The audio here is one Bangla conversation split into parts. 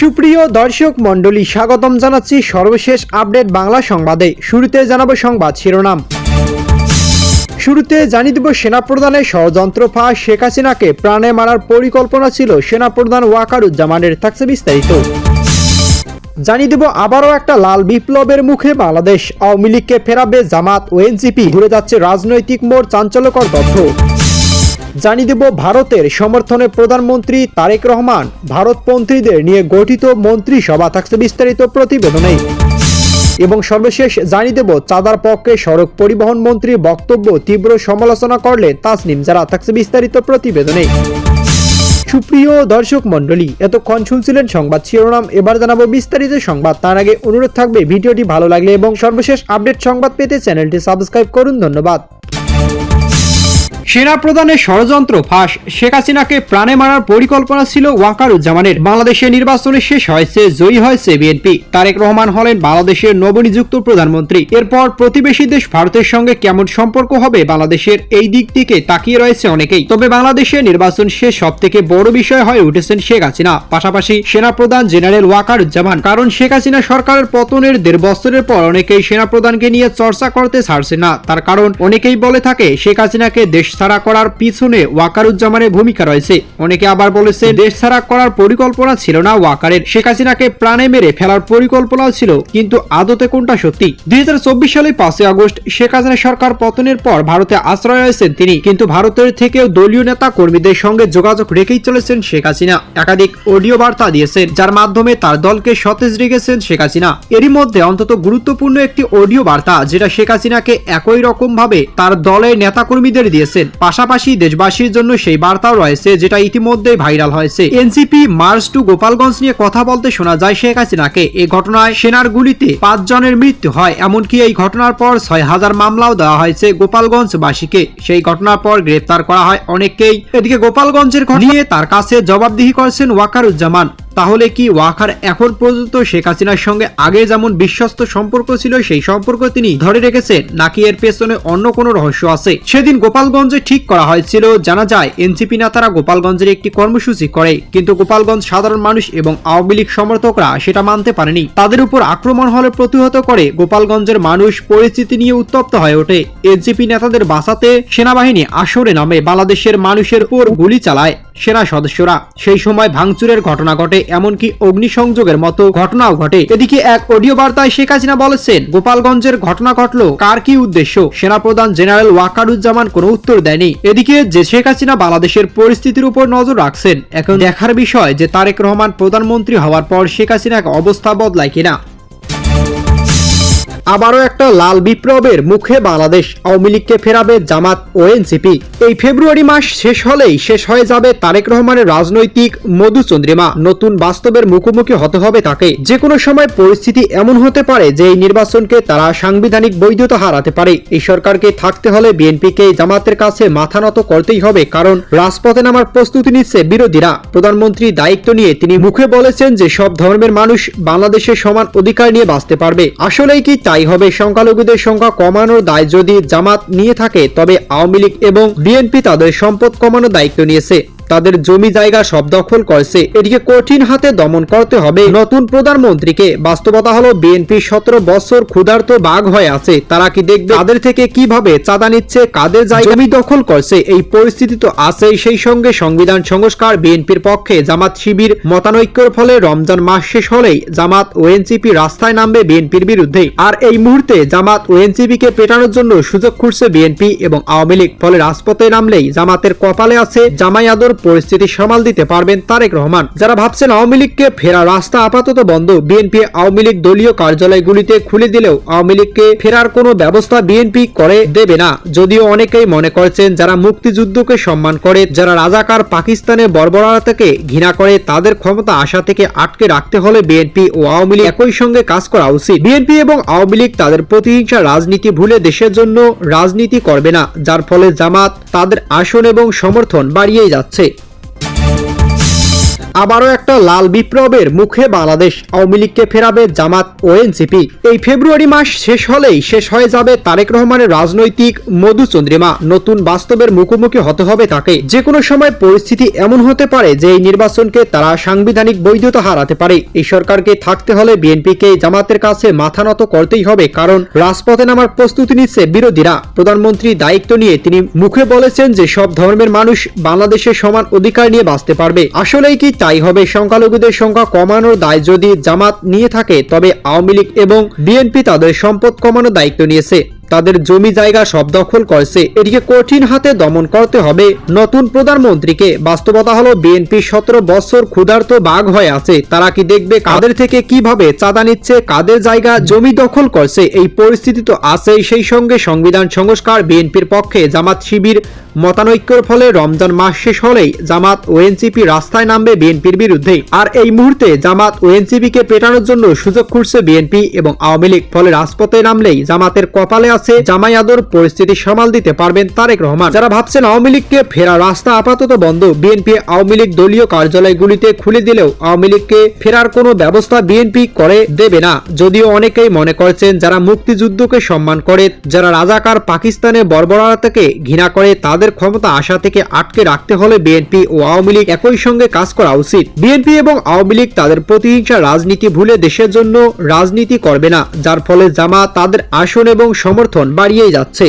সুপ্রিয় দর্শক মণ্ডলী, স্বাগতম জানাচ্ছি সর্বশেষ আপডেট বাংলা সংবাদে। শুরুতে জানাব সংবাদ শিরোনাম। শুরুতে জানিয়ে দেব সেনাপ্রধানের ষড়যন্ত্র ফাঁস, শেখ হাসিনাকে প্রাণে মারার পরিকল্পনা ছিল সেনাপ্রধান ওয়াকারুজ্জামানের, থাকছে বিস্তারিত। জানিয়ে দেব আবারও একটা লাল বিপ্লবের মুখে বাংলাদেশ। আওয়ামী লীগকে ফেরাবে জামাত ও এনসিপি ঘুরে যাচ্ছে রাজনৈতিক মোড় চাঞ্চল্যকর তথ্য। জানিয়ে দেব ভারতের সমর্থনে প্রধানমন্ত্রী তারেক রহমান ভারতপন্থীদের নিয়ে গঠিত মন্ত্রিসভা থাকছে বিস্তারিত প্রতিবেদনে এবং সর্বশেষ জানিয়ে দেব চাঁদার পক্ষে সড়ক পরিবহন মন্ত্রীর বক্তব্য তীব্র সমালোচনা করলে তাসনিম যারা থাকছে বিস্তারিত প্রতিবেদনে সুপ্রিয় দর্শক মণ্ডলী, এতক্ষণ শুনছিলেন সংবাদ শিরোনাম, এবার জানাব বিস্তারিত সংবাদ। তার আগে অনুরোধ থাকবে, ভিডিওটি ভালো লাগলে এবং সর্বশেষ আপডেট সংবাদ পেতে চ্যানেলটি সাবস্ক্রাইব করুন। ধন্যবাদ। সেনা প্রধানের ষড়যন্ত্র ফাঁস। শেখ হাসিনাকে প্রাণে মারার পরিকল্পনা ছিল ওয়াকারুজ্জামানের। বাংলাদেশের নির্বাচনে শেষ হয়েছে, জয়ী হয়েছে বিএনপি। তারেক রহমান হলেন বাংলাদেশের নবনিযুক্ত প্রধানমন্ত্রী। এরপর প্রতিবেশী দেশ ভারতের সঙ্গে কেমন সম্পর্ক হবে বাংলাদেশের এই দিক থেকে তাকিয়ে রয়েছে অনেকেই। তবে বাংলাদেশে নির্বাচন শেষ সব থেকে বড় বিষয় হয়ে উঠেছেন শেখ হাসিনা। পাশাপাশি সেনাপ্রধান জেনারেল ওয়াকারুজ্জামান। কারণ শেখ হাসিনা সরকারের পতনের দেড় বছরের পর অনেকেই সেনাপ্রধানকে নিয়ে চর্চা করতে ছাড়ছে না। তার কারণ অনেকেই বলে থাকে, শেখ হাসিনাকে দেশ ছাড়া করার পিছনে ওয়াকারুজ্জামানের ভূমিকা রয়েছে। অনেকে আবার বলেছে দেশ ছাড়া করার পরিকল্পনা ছিল না ওয়াকারের। শেখ হাসিনাকে প্রাণে মেরে ফেলার পরিকল্পনাও ছিল, কিন্তু আদতে কোনটা সত্যি? দুই সালে পাঁচই আগস্ট শেখ হাসিনা সরকার পতনের পর ভারতে আশ্রয় রয়েছেন তিনি, কিন্তু ভারতের থেকেও দলীয় নেতা কর্মীদের সঙ্গে যোগাযোগ রেখেই চলেছেন শেখ হাসিনা। একাধিক অডিও বার্তা দিয়েছেন, যার মাধ্যমে তার দলকে সতেজ রেখেছেন শেখ হাসিনা। এরই মধ্যে অন্তত গুরুত্বপূর্ণ একটি অডিও বার্তা, যেটা শেখ হাসিনাকে একই রকম ভাবে তার দলের নেতাকর্মীদের দিয়েছেন। পাশাপাশি দেশবাসীর জন্য সেই বার্তাও রয়েছে, যেটা ইতিমধ্যে ভাইরাল হয়েছে। এনসিপি মার্চ টু গোপালগঞ্জ নিয়ে কথা বলতে শোনা যায় শেখ হাসিনাকে। এই ঘটনায় সেনার গুলিতে পাঁচ জনের মৃত্যু হয়, এমনকি এই ঘটনার পর ছয় হাজার মামলাও দেওয়া হয়েছে গোপালগঞ্জবাসীকে। সেই ঘটনার পর গ্রেপ্তার করা হয় অনেককেই। এদিকে গোপালগঞ্জের নিয়ে তার কাছে জবাবদিহি করছেন ওয়াকারুজ্জামান। তাহলে কি ওয়াকার এখন পর্যন্ত শেখ হাসিনার সঙ্গে আগে যেমন বিশ্বস্ত সম্পর্ক ছিল, সেই সম্পর্ক তিনি ধরে রেখেছেন, নাকি এর পেছনে অন্য কোনো রহস্য আছে? সেদিন গোপালগঞ্জে ঠিক করা হয়েছিল, জানা যায়, এনসিপি নেতারা গোপালগঞ্জের একটি কর্মসূচি করে, কিন্তু গোপালগঞ্জ সাধারণ মানুষ এবং আওয়ামী লীগ সমর্থকরা সেটা মানতে পারেনি। তাদের উপর আক্রমণ হলে প্রতিহত করে গোপালগঞ্জের মানুষ পরিস্থিতি নিয়ে উত্তপ্ত হয়ে ওঠে। এনসিপি নেতাদের বাঁচাতে সেনাবাহিনী আসরে নামে বাংলাদেশের মানুষের উপর গুলি চালায়। সেনা সদস্যরা। সেই সময় ভাঙচুরের ঘটনা ঘটে, এমনকি অগ্নিসংযোগের মতো ঘটনাও ঘটে। এদিকে এক অডিও বার্তায় শেখ হাসিনা বলেছেন, গোপালগঞ্জের ঘটনা ঘটলো কার কি উদ্দেশ্য? সেনাপ্রধান জেনারেল ওয়াকারুজ্জামান কোনো উত্তর দেয়নি। এদিকে যে শেখ হাসিনা বাংলাদেশের পরিস্থিতির উপর নজর রাখছেন, এখন দেখার বিষয় যে তারেক রহমান প্রধানমন্ত্রী হওয়ার পর শেখ হাসিনার অবস্থা বদলায় কিনা। আবারও একটা লাল বিপ্লবের মুখে বাংলাদেশ আওয়ামী লীগকে ফেরাবে জামাত ও এনসিপি। এই ফেব্রুয়ারি মাস শেষ হলেই শেষ হয়ে যাবে তারেক রহমানের রাজনৈতিক মধুচন্দ্রিমা নতুন বাস্তবের মুখোমুখি হতে হবে তাকে। যে কোনো সময় পরিস্থিতি এমন হতে পারে যে এই নির্বাচনকে তারা সাংবিধানিক বৈধতা হারাতে পারে। এই সরকারকে থাকতে হলে বিএনপিকে জামাতের কাছে মাথা নত করতেই হবে, কারণ রাজপথে নামার প্রস্তুতি নিচ্ছে বিরোধীরা। প্রধানমন্ত্রী দায়িত্ব নিয়ে তিনি মুখে বলেছেন যে সব ধর্মের মানুষ বাংলাদেশের সমান অধিকার নিয়ে বাঁচতে পারবে। আসলেই কি তাই? হবে সংখ্যালঘুদের সংখ্যা কমানোর দায় যদি জামাত নিয়ে থাকে, তবে আওয়ামী লীগ এবং বিএনপি তাদের সম্পদ কমানোর দায়িত্ব নিয়েছে। তাদের জমি জায়গা সব দখল করছে। এটিকে কঠিন হাতে দমন করতে হবে। নতুন প্রধানমন্ত্রীকে বাস্তবতা হলো বিএনপি সতেরো বছর ক্ষুধার্ত বাঘ হয়ে আছে। তারা কি দেখবে তাদের থেকে কীভাবে চাঁদা নিচ্ছে, কাদের জায়গা জমি দখল করছে, এই পরিস্থিতি তো আছেই। সেই সঙ্গে সংবিধান সংস্কার বিএনপির পক্ষে জামাত শিবির মতানৈক্যের ফলে রমজান মাস শেষ হলেই জামাত ও এনসিপি রাস্তায় নামবে বিএনপির বিরুদ্ধে। আর এই মুহূর্তে জামাত ও এনসিপি কে পেটানোর জন্য সুযোগ খুঁজছে বিএনপি এবং আওয়ামী লীগ। ফলে রাজপথে নামলেই জামাতের কপালে আছে জামাই আদর পরিস্থিতি সামাল দিতে পারবেন তারেক রহমান। যারা ভাবছেন আওয়ামী লীগকে ফেরা রাস্তা আপাতত বন্ধ, বিএনপি আওয়ামী লীগ দলীয় কার্যালয়গুলিতে খুলে দিলেও আওয়ামী লীগকে ফেরার কোনো ব্যবস্থা বিএনপি করে দেবে না। যদিও অনেকেই মনে করছেন যারা মুক্তিযুদ্ধকে সম্মান করে, যারা রাজাকার পাকিস্তানের বর্বরতাকে ঘৃণা করে, তাদের ক্ষমতা আশা থেকে আটকে রাখতে হলে বিএনপি ও আওয়ামী লীগ একই সঙ্গে কাজ করা উচিত। বিএনপি এবং আওয়ামী লীগ তাদের প্রতিহিংসা রাজনীতি ভুলে দেশের জন্য রাজনীতি করবে না, যার ফলে জামাত তাদের আসন এবং সমর্থন বাড়িয়েই যাচ্ছে। আবারও একটা লাল বিপ্লবের মুখে বাংলাদেশ আওয়ামী লীগকে ফেরাবে জামাত ও এনসিপি। এই ফেব্রুয়ারি মাস শেষ হলেই শেষ হয়ে যাবে তারেক রহমানের রাজনৈতিক মধুচন্দ্রিমা। নতুন বাস্তবের মুখোমুখি হতে হবে তাকে। যে কোনো সময় পরিস্থিতি এমন হতে পারে যে এই নির্বাচনকে তারা সাংবিধানিক বৈধতা হারাতে পারে। এই সরকারকে থাকতে হলে বিএনপিকে জামাতের কাছে মাথা নত করতেই হবে, কারণ রাজপথে নামার প্রস্তুতি নিচ্ছে বিরোধীরা। প্রধানমন্ত্রী দায়িত্ব নিয়ে তিনি মুখে বলেছেন যে সব ধর্মের মানুষ বাংলাদেশের সমান অধিকার নিয়ে বাঁচতে পারবে। আসলেই কি তাই? হবে সংখ্যালঘুদের সংখ্যা কমানোর দায় যদি জামাত নিয়ে থাকে, তবে আওয়ামী লীগ এবং বিএনপি তাদের সম্পদ কমানোর দায়িত্ব নিয়েছে। তাদের জমি জায়গা সব দখল করছে। এটিকে কঠিন হাতে দমন করতে হবে। নতুন প্রধানমন্ত্রীকে বাস্তবতা হলো বিএনপি সতেরো বছর ক্ষুধার্ত বাঘ হয়ে আছে। তারা কি দেখবে কাদের থেকে কীভাবে চাঁদা নিচ্ছে, কাদের জায়গা জমি দখল করছে? এই পরিস্থিতি তো আছেই। সেই সঙ্গে সংবিধান সংস্কার বিএনপির পক্ষে জামাত শিবির মতানৈক্যের ফলে রমজান মাস শেষ হলেই জামাত ও এনসিপি রাস্তায় নামবে বিএনপির বিরুদ্ধে। আর এই মুহূর্তে জামাত ও এনসিপি কে পেটানোর জন্য সুযোগ খুঁজছে বিএনপি এবং আওয়ামী লীগ, ফলে রাজপথে নামলেই জামাতের কপালে আছে জামাই আদর, পরিস্থিতি সামাল দিতে পারবেন তারেক রহমান। যারা ভাবছেন আওয়ামী লীগকে ফেরা রাস্তা আপাতত বন্ধ, বিএনপি আওয়ামী লীগ দলীয় কার্যালয়গুলিতে খুলে দিলেও আওয়ামী লীগকে ফেরার কোনো ব্যবস্থা বিএনপি করে দেবে না। যদিও অনেকেই মনে করছেন যারা মুক্তিযুদ্ধকে সম্মান করে, যারা রাজাকার পাকিস্তানের বর্বরতাকে ঘৃণা করে, তাদের ক্ষমতা আশা থেকে আটকে রাখতে হলে বিএনপি ও আওয়ামী লীগ একই সঙ্গে কাজ করা উচিত। বিএনপি এবং আওয়ামী লীগ তাদের প্রতিহিংসা রাজনীতি ভুলে দেশের জন্য রাজনীতি করবে না, যার ফলে জামা তাদের আসন এবং সমর্থন বাড়িয়েই যাচ্ছে।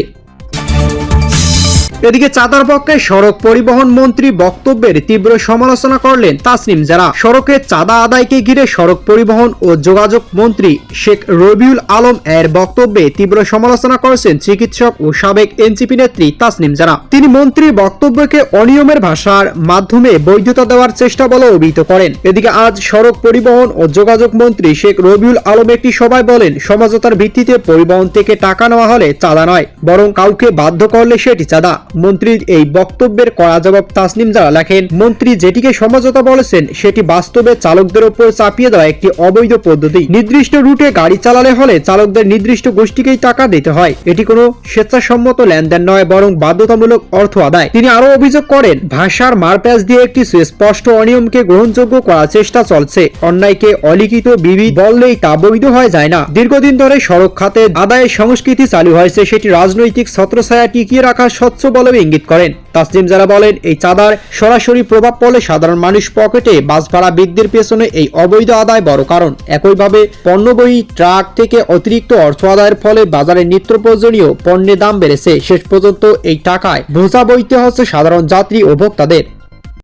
এদিকে চাঁদার পক্ষে সড়ক পরিবহন মন্ত্রী বক্তব্যের তীব্র সমালোচনা করলেন তাসনিম যারা সড়কে চাঁদা আদায়কে ঘিরে সড়ক পরিবহন ও যোগাযোগ মন্ত্রী শেখ রবিউল আলম এর বক্তব্যে তীব্র সমালোচনা করেছেন চিকিৎসক ও সাবেক এনসিপি নেত্রী তাসনিম যারা তিনি মন্ত্রীর বক্তব্যকে অনিয়মের ভাষার মাধ্যমে বৈধতা দেওয়ার চেষ্টা বলে অভিহিত করেন। এদিকে আজ সড়ক পরিবহন ও যোগাযোগ মন্ত্রী শেখ রবিউল আলম একটি সভায় বলেন সমঝোতার ভিত্তিতে পরিবহন থেকে টাকা নেওয়া হলে চাঁদা নয়, বরং কাউকে বাধ্য করলে সেটি চাঁদা। মন্ত্রীর এই বক্তব্যের কড়া জবাব তাসনিম যারা লেখেন, মন্ত্রী যেটিকে সমঝোতা বলেছেন, সেটি বাস্তবে চালকদের উপর চাপিয়ে দেওয়া একটি অবৈধ পদ্ধতি। নির্দিষ্ট রুটে গাড়ি চালালে হলে চালকদের নির্দিষ্ট গোষ্ঠীকেই টাকা দিতে হয়। এটি কোনো স্বেচ্ছাসম্মত লেনদেন নয়, বরং বাধ্যতামূলক অর্থ আদায়। তিনি আরও অভিযোগ করেন, ভাষার মারপ্যাচ দিয়ে একটি সুস্পষ্ট অনিয়মকে গ্রহণযোগ্য করার চেষ্টা চলছে। অন্যায়কে অলিখিত বিবি বললেই তা বৈধ হয়ে যায় না। দীর্ঘদিন ধরে সড়ক খাতে আদায়ের সংস্কৃতি চালু হয়েছে, সেটি রাজনৈতিক ছত্রছায়া টিকিয়ে রাখার স্বচ্ছ বলেও ইঙ্গিত করেন। তাসলিম যারা বলেন, এই চাঁদার সরাসরি প্রভাব পড়লে সাধারণ মানুষ পকেটে বাস ভাড়া বৃদ্ধির পেছনে এই অবৈধ আদায় বড় কারণ। একইভাবে পণ্যবই ট্রাক থেকে অতিরিক্ত অর্থ আদায়ের ফলে বাজারে নিত্য প্রয়োজনীয় পণ্যের দাম বেড়েছে। শেষ পর্যন্ত এই টাকায় বোঝা বইতে হচ্ছে সাধারণ যাত্রী ও ভোক্তাদের।